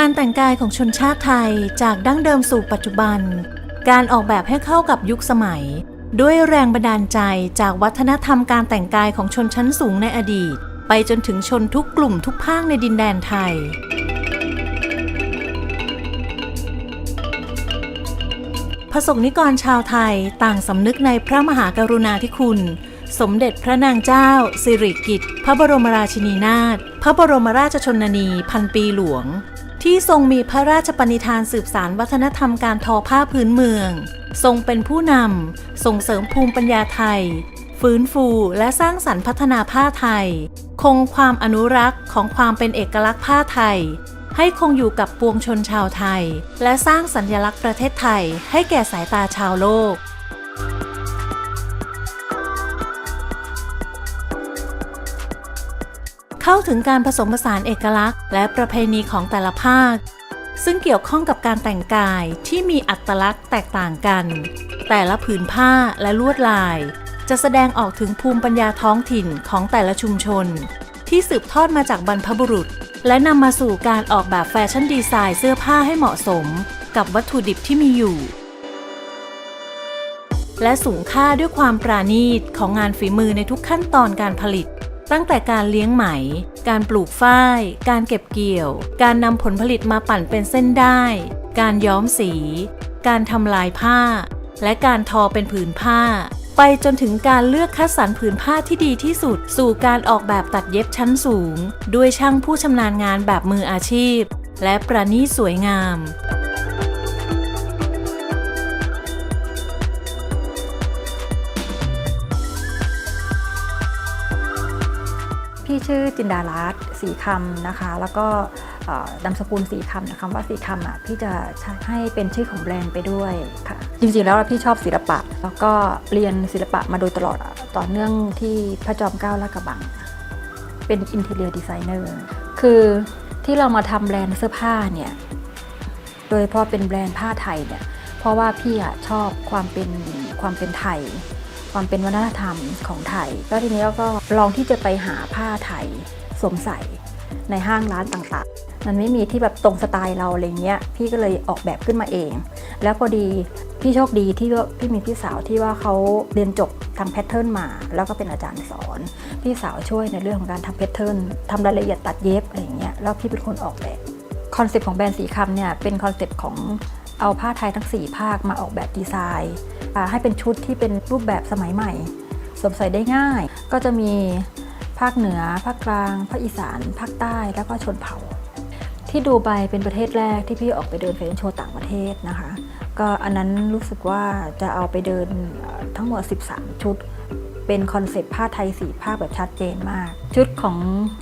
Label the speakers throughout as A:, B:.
A: การแต่งกายของชนชาติไทยจากดั้งเดิมสู่ปัจจุบัน การออกแบบให้เข้ากับยุคสมัย ด้วยแรงบันดาลใจจากวัฒนธรรมการแต่งกายของชนชั้นสูงในอดีต ไปจนถึงชนทุกกลุ่มทุกภาคในดินแดนไทย พระสงฆ์นิกรชาวไทยต่างสำนึกในพระมหากรุณาธิคุณ สมเด็จพระนางเจ้า สิริกิติ์พระบรมราชินีนาถพระบรมราชชนนีพันปีหลวง ที่ทรงมีพระราชปณิธานสืบสารวัฒนธรรมการทอผ้าพื้นเมือง ทรงเป็นผู้นำส่งเสริมภูมิปัญญาไทย ฟื้นฟูและสร้างสรรค์พัฒนาผ้าไทย คงความอนุรักษ์ของความเป็นเอกลักษณ์ผ้าไทย ให้คงอยู่กับปวงชนชาวไทย และสร้างสัญลักษณ์ประเทศไทยให้แก่สายตาชาวโลก เข้าถึงการผสมผสานเอกลักษณ์ และประเพณีของแต่ละภาค ซึ่งเกี่ยวข้องกับการแต่งกายที่มีอัตลักษณ์แตกต่างกัน แต่ละผืนผ้าและลวดลาย จะแสดงออกถึงภูมิปัญญาท้องถิ่นของแต่ละชุมชน ที่สืบทอดมาจากบรรพบุรุษ และนำมาสู่การออกแบบแฟชั่นดีไซน์เสื้อผ้าให้เหมาะสม กับวัตถุดิบที่มีอยู่และสูงค่าด้วยความปราณีตของงานฝีมือในทุกขั้นตอนการผลิต ตั้งแต่การเลี้ยงไหม การปลูกฝ้าย การเก็บเกี่ยว การนำผลผลิตมาปั่นเป็นเส้นได้ การย้อมสี การทำลายผ้า และการทอเป็นผืนผ้า ไปจนถึงการเลือกคัดสรรผืนผ้าที่ดีที่สุด สู่การออกแบบตัดเย็บชั้นสูง ด้วยช่างผู้ชำนาญงานแบบมืออาชีพ และประณีตสวยงาม
B: พี่ชื่อจินดารัตสีคำนะคะ แล้วก็เอ่อนามสกุลสีคำนะคำว่าสีคำอะพี่จะใให้เป็นชื่อของแบรนด์ไปด้วยค่ะ จริงๆแล้วพี่ชอบศิลปะ แล้วก็เรียนศิลปะมาโดยตลอดต่อเนื่องที่พระจอมเกล้าลาดกระบัง เป็นอินเท i รียดีไซเนอร์คือที่เรามาทำแบรนด์เสื้อผ้าเนี่ย โดยเฉพาะเป็นแบรนด์ผ้าไทยเนี่ย เพราะว่าพี่อะชอบความเป็นความเป็นไทย ความเป็นวัฒนธรรมของไทย แล้วทีนี้เราก็ลองที่จะไปหาผ้าไทยสวมใส่ในห้างร้านต่างๆ มันไม่มีที่แบบตรงสไตล์เราอะไรเงี้ย พี่ก็เลยออกแบบขึ้นมาเอง แล้วพอดีพี่โชคดีที่ว่าพี่มีพี่สาวที่ว่าเขาเรียนจบทางแพทเทิร์นมา แล้วก็เป็นอาจารย์สอน พี่สาวช่วยในเรื่องของการทำแพทเทิร์นทำรายละเอียดตัดเย็บอะไรเงี้ย แล้วพี่เป็นคนออกแบบคอนเซปต์ของแบรนด์สีคำเนี่ยเป็นคอนเซปต์ของเอาผ้าไทยทั้ง 4 ภาคมาออกแบบดีไซน์ ให้เป็นชุดที่เป็นรูปแบบสมัยใหม่สวมใส่ได้ง่าย ก็จะมีภาคเหนือ ภาคกลาง ภาคอีสาน ภาคใต้แล้วก็ชนเผ่า ที่ดูไบเป็นประเทศแรกที่พี่ออกไปเดินแฟชั่นโชว์ต่างประเทศนะคะ ก็อันนั้นรู้สึกว่าจะเอาไปเดินทั้งหมด 13 ชุด เป็นคอนเซปต์ผ้าไทยสีภาแบบชัดเจนมาก ชุดของ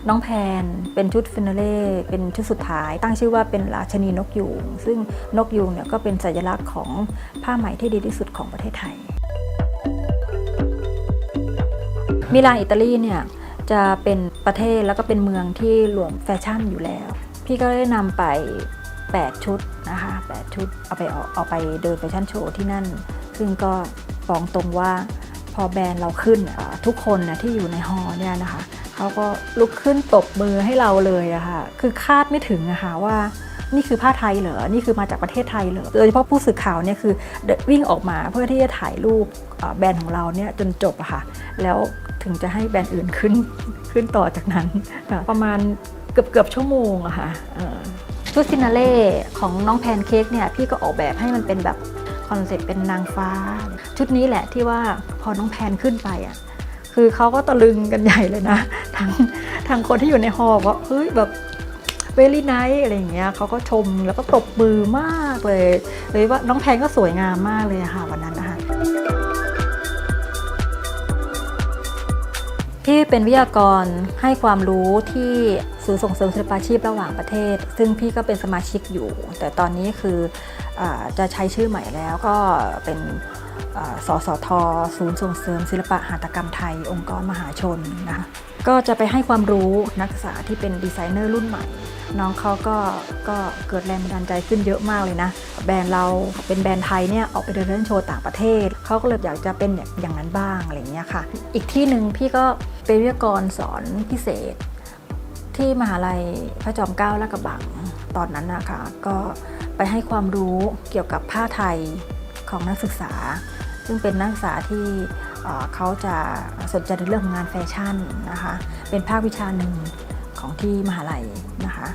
B: น้องแพน เป็นชุดฟินาเล่เป็นชุดสุดท้าย ตั้งชื่อว่าเป็นราชนีนกยูงซึ่งนกยูงเนี่ยก็เป็นสัญลักษณ์ของผ้าไหมที่ดีที่สุดของประเทศไทย มิลานอิตาลีเนี่ยจะเป็นประเทศแล้วก็เป็นเมืองที่รวมแฟชั่นอยู่แล้ว พี่ก็ได้นำไป 8 ชุดนะคะ8ชุดเอาไปเอาเอาไปเดินแฟชั่นโชว์ที่นั่น ซึ่งก็บอกตรงว่า พอแบรนด์เราขึ้นทุกคนนะที่อยู่ในฮอล์เนี่ยนะคะเขาก็ลุกขึ้นตบมือให้เราเลยอะค่ะคือคาดไม่ถึงอะค่ะว่านี่คือผ้าไทยเหรอ นี่คือมาจากประเทศไทยเหรอ โดยเฉพาะผู้สื่อข่าวเนี่ยคือวิ่งออกมาเพื่อที่จะถ่ายรูปแบรนด์ของเราเนี่ยจนจบอะค่ะ แล้วถึงจะให้แบรนด์อื่นขึ้นขึ้นต่อจากนั้น ประมาณเกือบเกือบชั่วโมงอะค่ะเอ่อชุดซินาเล่ของน้องแพนเค้กเนี่ยพี่ก็ออกแบบให้มันเป็นแบบ อนเซ็ปต์เป็นนางฟ้า ชุดนี้แหละที่ว่าพอน้องแพนขึ้นไปอะคือเขาก็ตะลึงกันใหญ่เลยนะทั้งทางคนที่อยู่ในฮอลล์ว่าเฮ้ยแบบเวลี่ไนท์อะไรอย่างเงี้ยเขาก็ชมแล้วก็ตบมือมากเลยเลยว่าน้องแพนก็สวยงามมากเลยค่ะวันนั้นนะคะที่เป็นวิทยากรให้ความรู้ที่ศูนย์ส่งเสริมศิลปาชีพระหว่างประเทศ ซึ่งพี่ก็เป็นสมาชิกอยู่ แต่ตอนนี้คือ จะใช้ชื่อใหม่แล้วก็เป็นสสทศูนย์ส่งเสริมศิลปะหัตถกรรมไทย องค์กรมหาชนนะคะก็จะไปให้ความรู้นักศึกษาที่เป็นดีไซเนอร์รุ่นใหม่ น้องเขาก็ก็เกิดแรงบันดาลใจขึ้นเยอะมากเลยนะ แบรนด์เราเป็นแบรนด์ไทยเนี่ยออกไปเดินเล่นโชว์ต่างประเทศ เขาก็เลยอยากจะเป็นอย่างนั้นบ้างอะไรอย่างเงี้ยค่ะ อีกที่หนึ่งพี่ก็เป็นวิทยากรสอนพิเศษ ที่มหาลัยพระจอมเกล้าลาดกระบังตอนนั้นนะคะก็ ไปให้ความรู้เกี่ยวกับผ้าไทยของนักศึกษา ซึ่งเป็นนักศึกษาที่เเขาจะสนใจในเรื่องของงานแฟชั่นนะคะ เป็นภาควิชาหนึ่งของที่มหาลัยนะคะ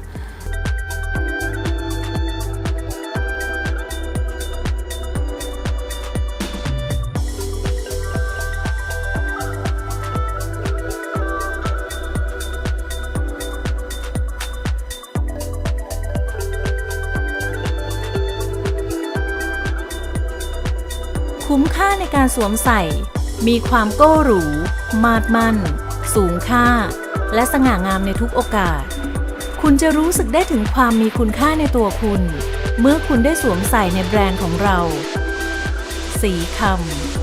A: ค่าในการสวมใส่ มีความโก้หรู มาดมั่น สูงค่า และสง่างามในทุกโอกาส คุณจะรู้สึกได้ถึงความมีคุณค่าในตัวคุณ เมื่อคุณได้สวมใส่ในแบรนด์ของเรา สีคำ